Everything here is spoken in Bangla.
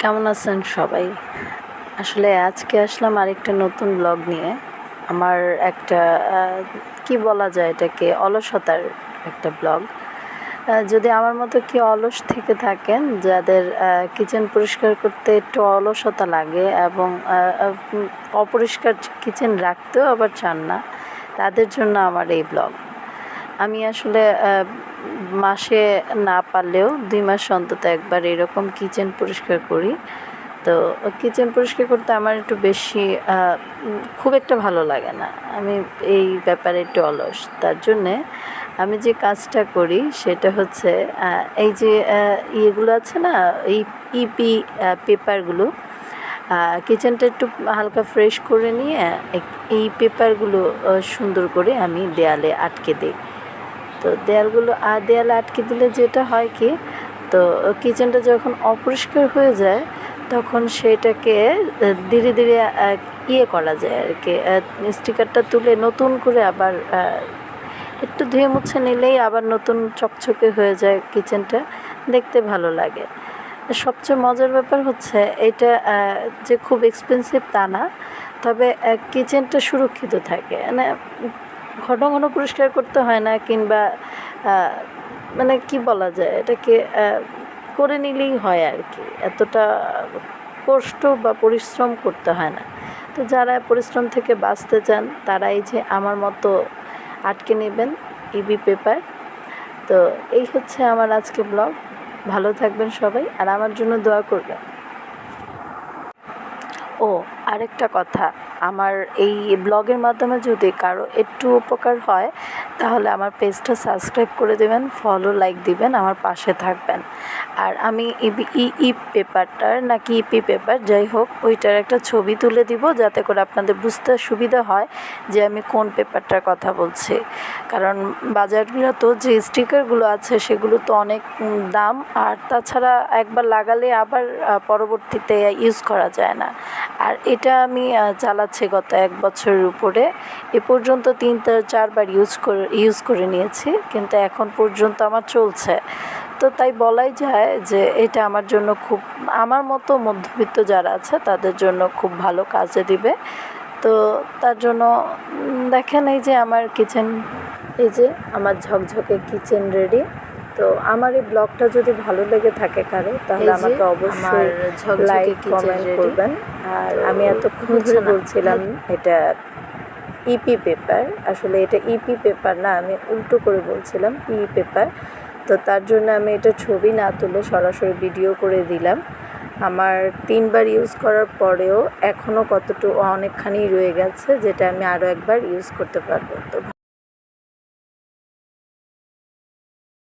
কেমন আছেন সবাই? আসলে আজকে আসলাম আরেকটা নতুন ব্লগ নিয়ে। আমার একটা কি বলা যায় এটাকে, অলসতার একটা ব্লগ যদি আমার মতো কি অলস থেকে থাকেন, যাদের কিচেন পরিষ্কার করতে একটু অলসতা লাগে এবং অপরিষ্কার কিচেন রাখতেও আবার চান না, তাদের জন্য আমার এই ব্লগ আমি আসলে মাসে না পারলেও দুই মাস অন্তত একবার এরকম কিচেন পরিষ্কার করি। তো কিচেন পরিষ্কার করতে আমার একটু বেশি খুব একটা ভালো লাগে না। আমি এই ব্যাপারে একটু অলস। তার জন্যে আমি যে কাজটা করি সেটা হচ্ছে এই যে ইয়েগুলো আছে না, এই ইপি পেপারগুলো কিচেনটা একটু হালকা ফ্রেশ করে নিয়ে, এই পেপারগুলো সুন্দর করে আমি দেয়ালে আটকে দিই। তো দেয়ালগুলো আর দেয়ালে আটকে দিলে যেটা হয় কি, তো কিচেনটা যখন অপরিষ্কার হয়ে যায়, তখন সেটাকে ধীরে ধীরে ইয়ে করা যায় আর কি। স্টিকারটা তুলে নতুন করে আবার একটু ধুয়ে মুছে নিলেই আবার নতুন চকচকে হয়ে যায় কিচেনটা। দেখতে ভালো লাগে। সবচেয়ে মজার ব্যাপার হচ্ছে এটা যে খুব এক্সপেন্সিভ তা না, তবে কিচেনটা সুরক্ষিত থাকে। মানে ঘন ঘন পরিষ্কার করতে হয় না কিংবা মানে কি বলা যায়, এটাকে করে নিলেই হয় আর কি। এতটা কষ্ট বা পরিশ্রম করতে হয় না। তো যারা পরিশ্রম থেকে বাঁচতে চান তারা এই যে আমার মতো আটকে নেবেন ইবি পেপার তো এই হচ্ছে আমার আজকে ব্লগ ভালো থাকবেন সবাই, আর আমার জন্য দোয়া করবেন। ও, আরেকটা কথা। আমার এই ব্লগের মাধ্যমে যদি কারও একটু উপকার হয়, তাহলে আমার পেজটা সাবস্ক্রাইব করে দেবেন ফলো লাইক দিবেন, আমার পাশে থাকবেন। আর আমি ই ই পেপারটার নাকি ইপি পেপার, যাই হোক, ওইটার একটা ছবি তুলে দিব, যাতে করে আপনাদের বুঝতে সুবিধা হয় যে আমি কোন পেপারটার কথা বলছি। কারণ বাজারগুলো তো যে স্টিকারগুলো আছে, সেগুলো তো অনেক দাম, আর তাছাড়া একবার লাগালে আবার পরবর্তীতে ইউজ করা যায় না। আর এটা আমি চালাচ্ছি গত এক বছরের উপরে। এ পর্যন্ত তিন চারবার ইউজ করে ইউজ করে নিয়েছি, কিন্তু এখন পর্যন্ত আমার চলছে। তো তাই বলাই যায় যে এটা আমার জন্য খুব, আমার মতো মধ্যবিত্ত যারা আছে, তাদের জন্য খুব ভালো কাজে দিবে। তো তার জন্য দেখেন এই যে আমার কিচেন এই যে আমার ঝকঝকে কিচেন রেডি তো আমার এই ব্লগটা যদি ভালো লেগে থাকে কারও তাহলে আমাকে অবশ্যই লাইক কমেন্ট করবেন। আর আমি এতক্ষণ ধরে বলছিলাম এটা ইপি পেপার আসলে এটা ইপি পেপার না আমি উল্টো করে বলছিলাম ই পেপার তো তার জন্য আমি এটা ছবি না তুলে সরাসরি ভিডিও করে দিলাম। আমার তিনবার ইউজ করার পরেও এখনও কতটুকু অনেকখানি রয়ে গেছে যেটা আমি আরও একবার ইউজ করতে পারব। তো